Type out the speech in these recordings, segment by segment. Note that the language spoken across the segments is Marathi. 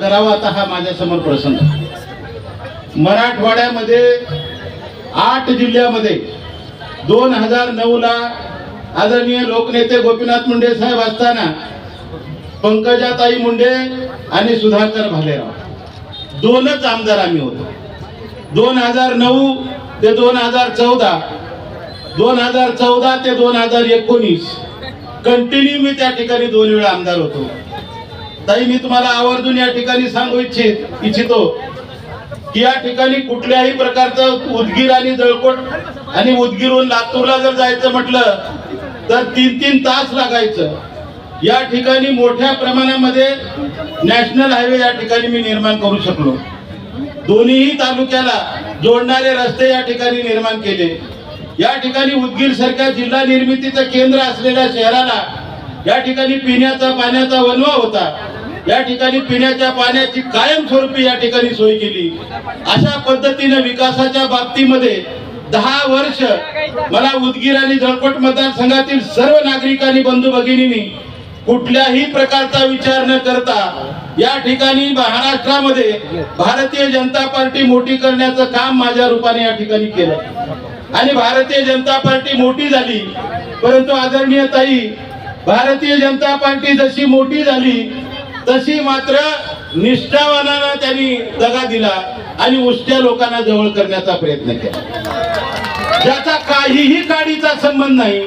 करावा आता हा माझ्यासमोर प्रसंग. मराठवाड्यामध्ये आठ जिल्ह्यामध्ये दोन हजार नऊला आदरणीय लोकनेते गोपीनाथ मुंडे साहेब असताना पंकजाताई मुंडे आणि सुधाकर भालेराव. दोनच आमदार आम्ही होतो. दोन हजार नऊ ते दोन हजार चौदा दोन हजार चौदा ते दोन हजार एकोणीस. कंटिन्यू मी त्या ठिकाणी दोन वेळा आमदार होतो. ताई मी तुम्हाला आवर्जून या ठिकाणी सांगू इच्छित इच्छितो की या ठिकाणी कुठल्याही प्रकारचं उदगीर आणि जळकोट आणि उदगीरहून लातूरला जर जायचं म्हटलं तर तीन तीन तास लागायचं. या ठिकाणी मोठ्या प्रमाणामध्ये नॅशनल हायवे या ठिकाणी मी निर्माण करू शकलो. दोन्हीही तालुक्याला जोडणारे रस्ते या ठिकाणी निर्माण केले. या ठिकाणी उदगीर सारख्या जिल्हा निर्मितीचं केंद्र असलेल्या शहराला या ठिकाणी पिण्याचा पाण्याचा वनवा होता. या ठिकाणी पिण्याच्या पाण्याची कायमस्वरूपी या ठिकाणी सोय केली. अशा पद्धतीने विकासाच्या बाबतीमध्ये दहा वर्ष मला उदगीर आणि जळकोट मतदारसंघातील सर्व नागरिकांनी बंधू भगिनींनी कुठल्याही प्रकारचा विचार न करता या ठिकाणी महाराष्ट्रामध्ये भारतीय जनता पार्टी मोठी करण्याचं काम माझ्या रूपाने या ठिकाणी केलं. आणि भारतीय जनता पार्टी मोठी झाली परंतु आदरणीय ताई भारतीय जनता पार्टी जशी मोठी झाली तशी मात्र निष्ठावानाला त्यांनी दगा दिला आणि उष्ट्या लोकांना जवळ करण्याचा प्रयत्न केला. ज्याचा काहीही काडीचा संबंध नाही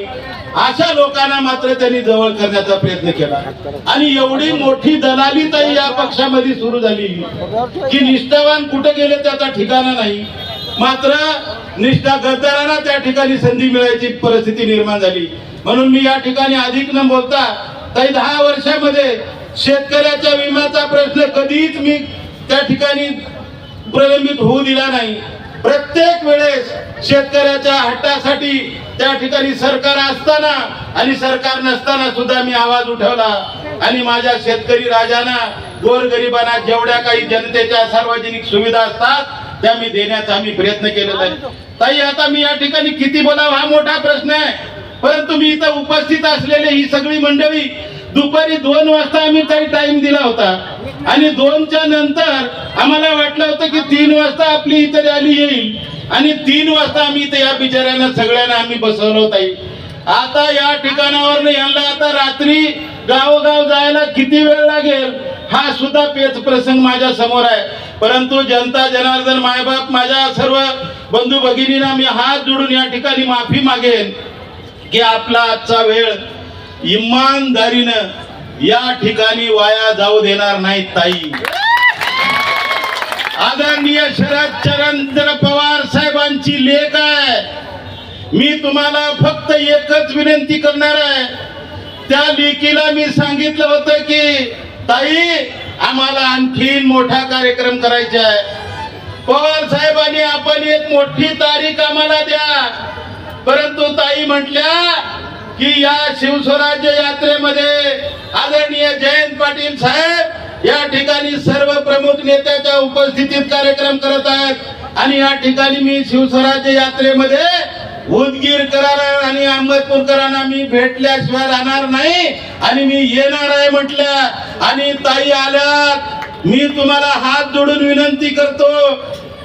अशा लोकांना मात्र त्यांनी जवळ करण्याचा प्रयत्न केला. आणि एवढी मोठी दलाली ताई या पक्षामध्ये सुरू झाली. की निष्ठावान कुठे गेले त्याचा ठिकाणा नाही. मात्र निष्ठा गद्दारांना त्या ठिकाणी संधी मिळायची परिस्थिती निर्माण झाली. म्हणून मी या ठिकाणी अधिक न बोलता काही दहा वर्षामध्ये शेतकऱ्याच्या विम्याचा प्रश्न कधीच मी त्या ठिकाणी प्रलंबित होऊ दिला नाही. प्रत्येक वेळेस शेतकऱ्याच्या हट्टासाठी त्या ठिकाणी सरकार असताना आणि सरकार नसताना सुद्धा मी आवाज उठवला. आणि माझ्या शेतकरी राजांना गोरगरिबांना जेवढ्या काही जनतेच्या सार्वजनिक सुविधा असतात त्या मी देण्याचा आम्ही प्रयत्न केलेला आहे. ताई आता मी या ठिकाणी किती बोलावं हा मोठा प्रश्न आहे. परंतु मी इथं उपस्थित असलेले ही सगळी मंडळी दुपारी दोन वाजता आम्ही काही टाइम दिला होता. आणि दोनच्या नंतर आम्हाला वाटलं होतं की तीन वाजता आपली इथे रॅली येईल. आणि तीन वाजता आम्ही इथे या बिचाऱ्यांना सगळ्यांना आम्ही बसवलं ताई. आता या ठिकाणावर यांना आता रात्री गावोगाव जायला किती वेळ लागेल हा सुद्धा पेच प्रसंग माझ्यासमोर आहे. परंतु जनता जनार्दन मायबाप माझ्या सर्व बंधू भगिनींना मी हात जोडून या ठिकाणी माफी मागेन की आपला आजचा वेळ इमानदारीनं या ठिकाणी वाया जाऊ देणार नाही ताई. आदरणीय शरद चंद्र पवार साहेबांची लेख आहे. मी तुम्हाला फक्त एकच विनंती करणार आहे. त्या लेखीला मी सांगितलं होतं की ताई आम्हाला आणखीन मोठा कार्यक्रम करायचा आहे. पवार साहेबांनी आपण एक मोठी तारीख आम्हाला द्या. परंतु ताई म्हटल्या की या शिवस्वराज्य यात्रेमध्ये आदरणीय जयंत पाटील साहेब या ठिकाणी सर्व प्रमुख नेत्याच्या उपस्थितीत कार्यक्रम करत आहेत. आणि या ठिकाणी मी शिवस्वराज्य यात्रेमध्ये उदगीर करार आणि अहमदपूरकरांना मी भेटल्याशिवाय राहणार नाही. आणि मी येणार आहे म्हटल्या आणि ताई आल्या मी तुम्हाला हात जोडून विनंती करतो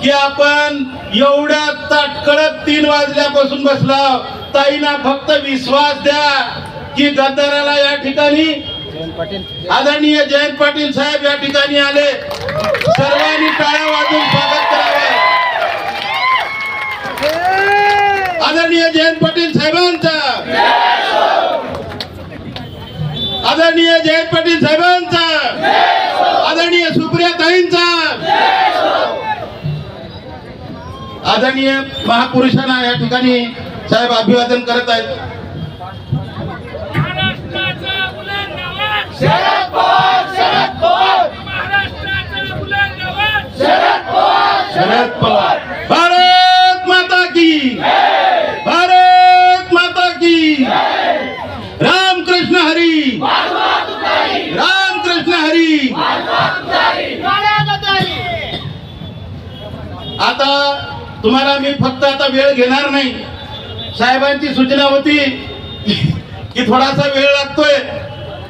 की आपण एवढ्या ताटकळत तीन वाजल्यापासून बसला ताईना फक्त विश्वास द्या की गद्दाराला या ठिकाणी आदरणीय जयंत पाटील साहेब या ठिकाणी आले. सर्वांनी टाळ्या वाजून स्वागत करावे. आदरणीय जयंत पाटील साहेबांचा. आदरणीय जयंत पाटील साहेबांचा. आदरणीय सुप्रिया ताईंचा. आदरणीय महापुरुषांना या ठिकाणी साहेब अभिवादन करत आहेत. महाराष्ट्राचा बुलंदाबाद शरद पवार शरद पवार. महाराष्ट्राचा बुलंदाबाद शरद पवार शरद पवार. भारत माता की भारत माता की रामकृष्ण हरी. रामकृष्ण हरी. आता तुम्हाला मी फक्त आता वेळ घेणार नाही. साहेबांची सूचना होती की थोडासा वेळ लागतोय.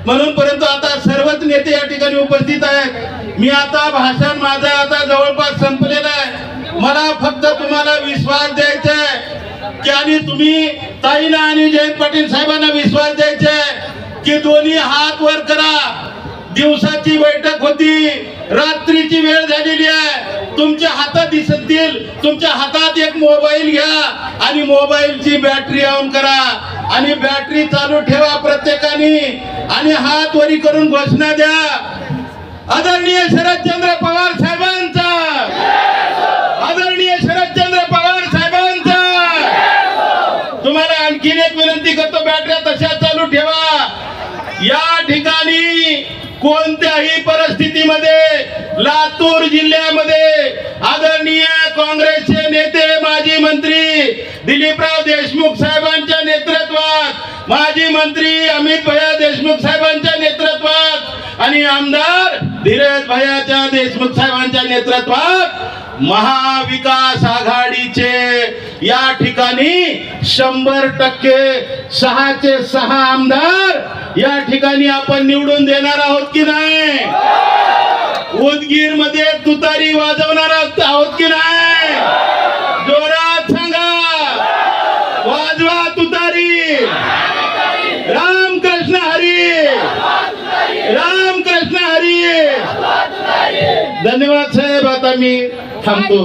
म्हणून परंतु आता सर्वच नेते या ठिकाणी उपस्थित आहेत. मी आता भाषण माझं आता जवळपास संपलेलं आहे. मला फक्त तुम्हाला विश्वास द्यायचा आहे की आणि तुम्ही ताईना आणि जयंत पाटील साहेबांना विश्वास द्यायचा आहे की दोन्ही हात वर करा. दिवसाची बैठक होती. रात्रीची वेळ झालेली आहे. तुमच्या हातात दिसतील. तुमच्या हातात एक मोबाईल घ्या आणि मोबाईलची बॅटरी ऑन करा. आणि बॅटरी चालू ठेवा प्रत्येकाने. आणि हात वरी करून घोषणा द्या. आदरणीय शरदचंद्र पवार साहेबांचा. आदरणीय शरदचंद्र पवार साहेबांचा तुम्हाला आणखीन एक विनंती करतो बॅटऱ्या तशा चालू ठेवा या ठिकाणी कोणत्याही परिस्थितीमध्ये लातूर जिल्ह्यामध्ये आदरणीय काँग्रेसचे नेते माजी मंत्री दिलीपराव देशमुख साहेबांच्या नेतृत्वात माजी मंत्री अमित भैया देशमुख साहेबांच्या नेतृत्वात आणि आमदार धीरज भैयाच्या देशमुख साहेबांच्या नेतृत्वात महाविकास आघाडीचे या ठिकाणी शंभर टक्के सहाचे सहा आमदार या ठिकाणी आपण निवडून देणार आहोत की नाही? उदगीरमध्ये तुतारी वाजवणार आहोत आहोत की नाही जोरात सांगा वाजवा तुतारी रामकृष्ण हरी रामकृष्ण हरी धन्यवाद साहेब आता मी थांबतो.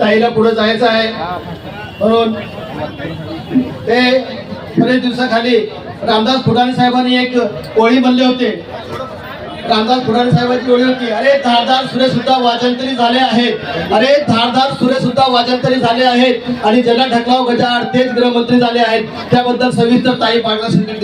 ताईला पुढे जायचं आहे. म्हणून ते बरेच दिवसाखाली रामदास फुटाणे साहेबांनी एक ओळी बनले होते. रामदास फुटाणे साहेबांची ओळी होती. अरे धारदार सुरे सुद्धा वाजंतरी झाले आहेत. अरे धारदार सुरे सुद्धा वाजंतरी झाले आहेत. आणि ज्यांना ढकलाव गजा तेच गृहमंत्री झाले आहेत. त्याबद्दल सविस्तर ताई पाटला